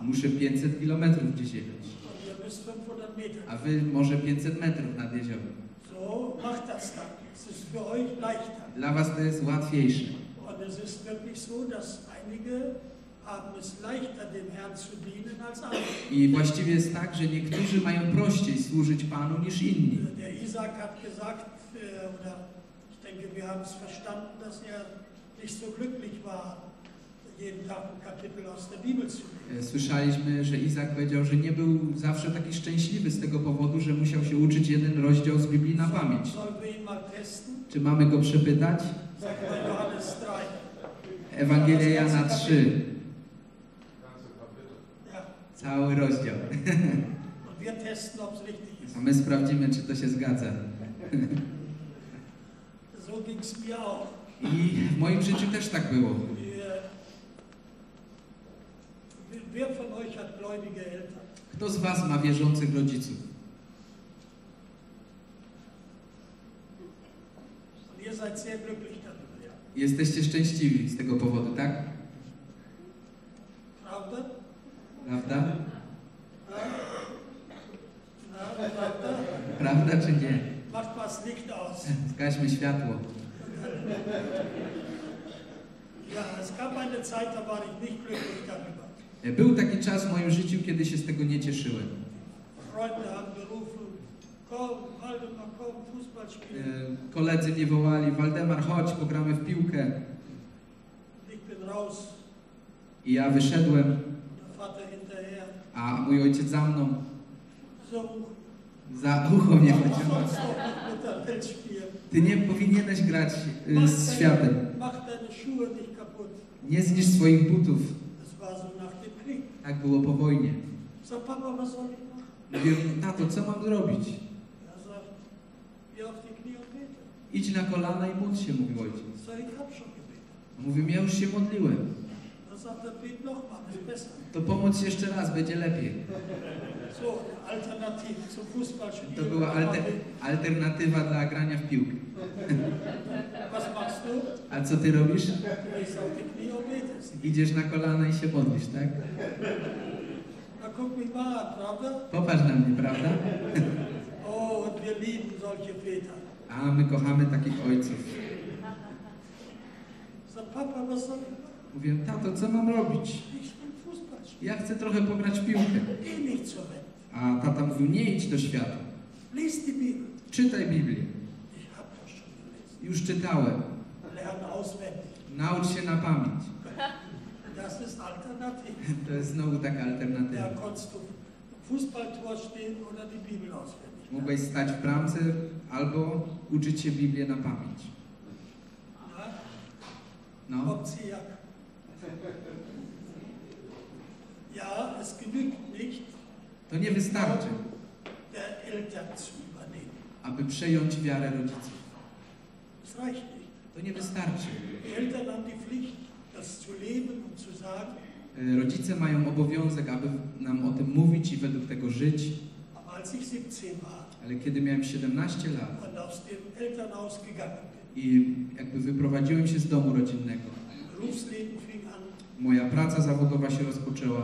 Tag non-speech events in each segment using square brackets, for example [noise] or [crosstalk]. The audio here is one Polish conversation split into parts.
Muszę 500 kilometrów gdzieś jechać. Und ihr müsst 500 Meter. A wy może 500 metrów nad jeziorem. Dla was to jest łatwiejsze. I właściwie jest tak, że niektórzy mają prościej służyć Panu niż inni. Der Isaac hat gesagt, äh, oder ich denke, wir haben es verstanden, dass er nicht so glücklich war, Słyszeliśmy, że Izak powiedział, że nie był zawsze taki szczęśliwy z tego powodu, że musiał się uczyć jeden rozdział z Biblii na pamięć. Czy mamy go przepytać? Sag mal Johannes 3. Ewangelia Jana 3, Ja. cały rozdział. A my sprawdzimy, czy to się zgadza. I w moim życiu też tak było. Wir, wer von euch hat gläubige Eltern? Kto z Was ma wierzących rodziców? Jesteście szczęśliwi z tego powodu, tak? Prawda? Prawda? Prawda? Czy nie? Zgaśmy światło. Ja, es gab eine Zeit, da war ich nicht glücklich darüber. Był taki czas w moim życiu, kiedy się z tego nie cieszyłem. E. Koledzy mnie wołali, Waldemar, chodź, pogramy w piłkę. I ja wyszedłem, a mój ojciec za mną, za ucho mnie pociągnął. Ty nie powinieneś grać e, z światem. Nie zniszcz swoich butów. Das war so nach dem Krieg. Tak było po wojnie. Was soll ich machen? Mówię, tato, co mam zrobić? Idź na kolana i módl się, mówił ojciec. Mówię, ja już się modliłem. Besser. To pomóc jeszcze raz, będzie lepiej. To była alter, alternatywa dla grania w piłkę. A co ty robisz? Betest. Idziesz na kolana i się modlisz, tak? Prawda? Popatrz na mnie, prawda? A my kochamy takich ojców. Mówię, tato, co mam robić? Ja chcę trochę pograć w piłkę. A tata mówił, nie idź do świata. Czytaj Biblię. Ich hab das schon gelesen. Już czytałem. Naucz się na pamięć. [laughs] To jest znowu taka alternatywa. Mogłeś stać w bramce albo uczyć się Biblię na pamięć. No. Ja. Es genügt nicht, To nie wystarczy, aby przejąć wiarę rodziców. Es reicht nicht. To nie wystarczy. Die Eltern haben die Pflicht, das zu leben und zu sagen, E, Rodzice mają obowiązek, aby nam o tym mówić i według tego żyć. aber als ich 17 war Ale kiedy miałem 17 lat i jakby wyprowadziłem się z domu rodzinnego, moja praca zawodowa się rozpoczęła.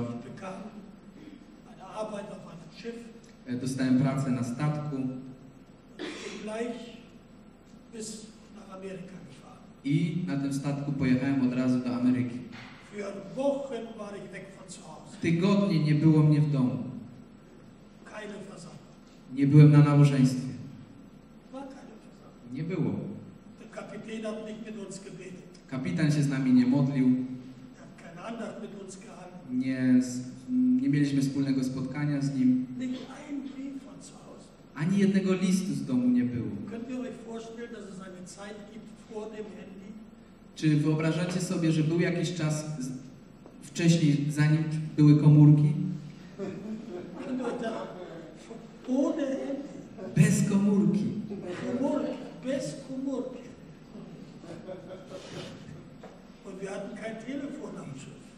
E, Dostałem pracę na statku gleich bis. I na tym statku pojechałem od razu do Ameryki. Hause. Tygodnie nie było mnie w domu. Nie byłem na Versammlung. Nie było. Kapitan się z nami nie modlił. Nie, nie mieliśmy wspólnego spotkania z nim. Ani jednego listu z domu nie było. Czy wyobrażacie sobie, że był jakiś czas wcześniej, zanim były komórki? Bez komórki. Komórki, bez Komórki.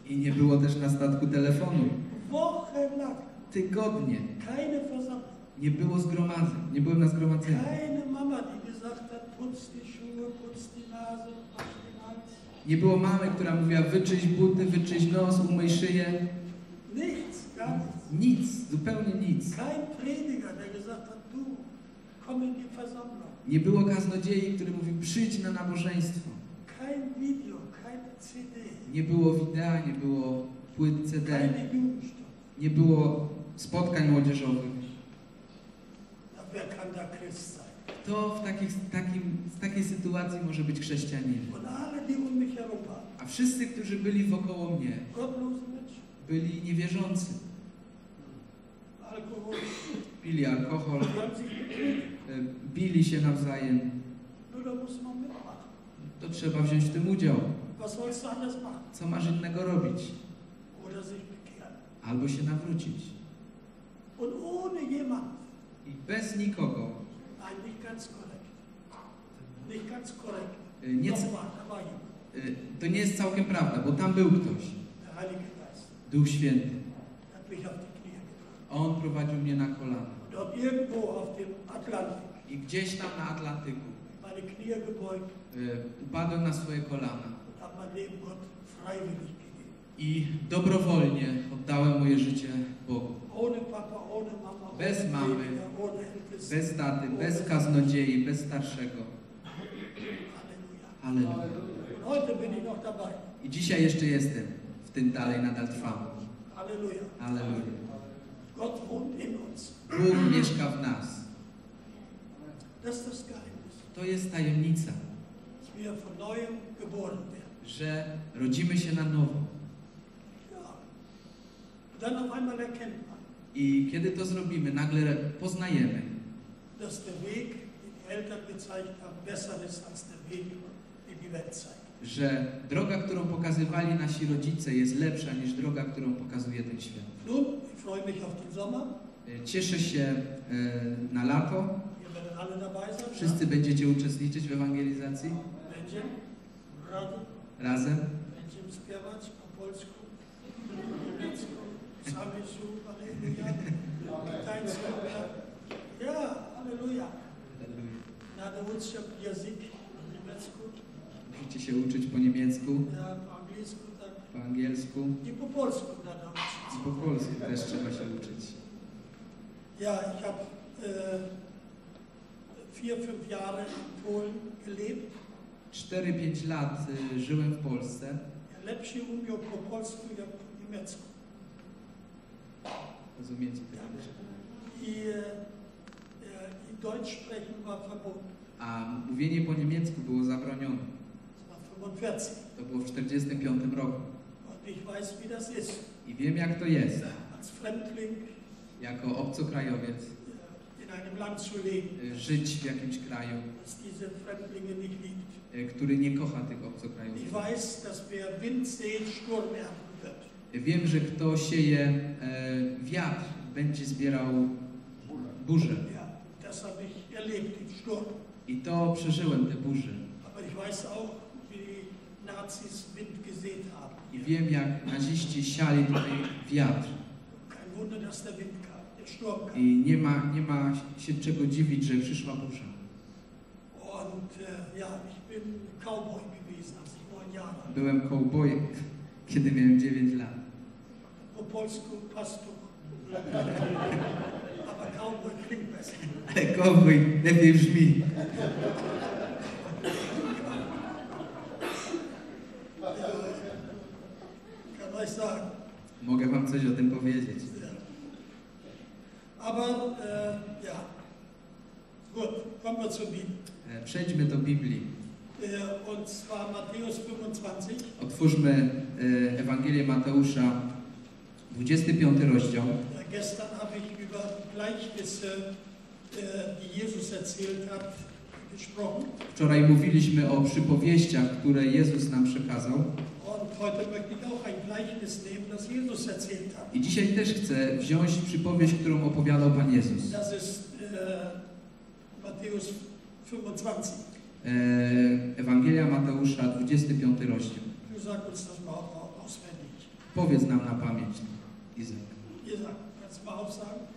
I nie było też na statku telefonu. Tygodnie. keine Versammlung. Nie było zgromadzeń. Nie byłem na zgromadzeniu. Nie było mamy, która mówiła wyczyść buty, wyczyść nos, umyj szyję. Nic, zupełnie nic. Nie było kaznodziei, który mówił przyjdź na nabożeństwo. Nie było widea, nie było płyt CD, nie było spotkań młodzieżowych. Na wer kann da Christ sein? To w, takich, takim, w takiej sytuacji może być waren, A wszyscy, którzy byli wokoło mnie, byli niewierzący. Alkohol, Pili alkohol, e, bili się nawzajem. To trzeba wziąć w tym udział. Co masz innego robić? Albo się nawrócić. Und ohne jemand, I bez nikogo. e, Nie, e, to nie jest całkiem prawda, bo tam był ktoś. Duch Święty. On prowadził mnie na kolana. I gdzieś tam na Atlantyku e, upadłem na swoje kolana. I dobrowolnie oddałem moje życie Bogu. Bez mamy. Bez taty, bez kaznodziei, bez starszego. Halleluja. Noch dabei. I dzisiaj jeszcze jestem. W tym dalej nadal trwam. Halleluja. Halleluja. Bóg mieszka w nas. To jest tajemnica, że rodzimy się na nowo. Ja. Und dann auf einmal erkennt man, I kiedy to zrobimy, nagle poznajemy, że droga, którą pokazywali nasi rodzice, jest lepsza niż droga, którą pokazuje ten świat. E, Cieszę się e, na lato. Wszyscy będziecie uczestniczyć w ewangelizacji razem. razem. Będziemy śpiewać po polsku, po niemiecku, samiszu, halleluja, tańcu. Ja, halleluja. Naucz się język po niemiecku, Musicie się uczyć po niemiecku, ja po angielsku, tak. po angielsku I po polsku uczyć. i po polsku też trzeba się uczyć. Ja, ich habe äh, vier, fünf Jahre in Polen gelebt. 4-5 lat y, żyłem w Polsce. Ja lepszy umiał po polsku, jak po niemiecku. Rozumiecie äh, Deutsch sprechen war verboten. A mówienie po niemiecku było zabronione. Das war 45. To było w 1945 roku. I wiem jak to jest, jako obcokrajowiec, y, żyć w jakimś kraju, który nie kocha tych obcokrajowców. Wiem, że kto sieje e, wiatr, będzie zbierał burzę. I to przeżyłem te burze. I wiem, jak naziści siali tutaj wiatr. I nie ma, nie ma się czego dziwić, że przyszła burza. War. Byłem kołbojem, [laughs] kiedy miałem 9 lat. Po polsku Pastuch. Aber Cowboy klingt besser. Ale kowboj lepiej brzmi. Mogę wam coś o tym powiedzieć. Aber äh, ja, gut, kommen wir zur Bibel. Przejdźmy do Biblii. Und zwar Matthäus 25. Otwórzmy e, Ewangelię Mateusza, 25 rozdział. Ja, gestern habe ich über Gleichnisse, äh, die Jesus erzählt hat, gesprochen. Wczoraj mówiliśmy o przypowieściach, które Jezus nam przekazał. I dzisiaj też chcę wziąć przypowieść, którą opowiadał Pan Jezus. Das ist äh, Matthäus 25. E, Ewangelia Mateusza, 25 rozdział. Powiedz nam na pamięć, Izak. Ihr sagt, kannst du mal aufsagen?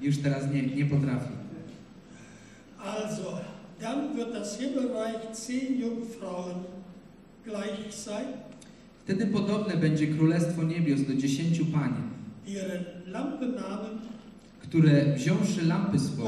Już teraz nie, nie potrafi. Also, dann wird das Himmelreich zehn Jungfrauen gleich sein. Wtedy podobne będzie królestwo niebios do dziesięciu panien, które wziąwszy lampy swoje,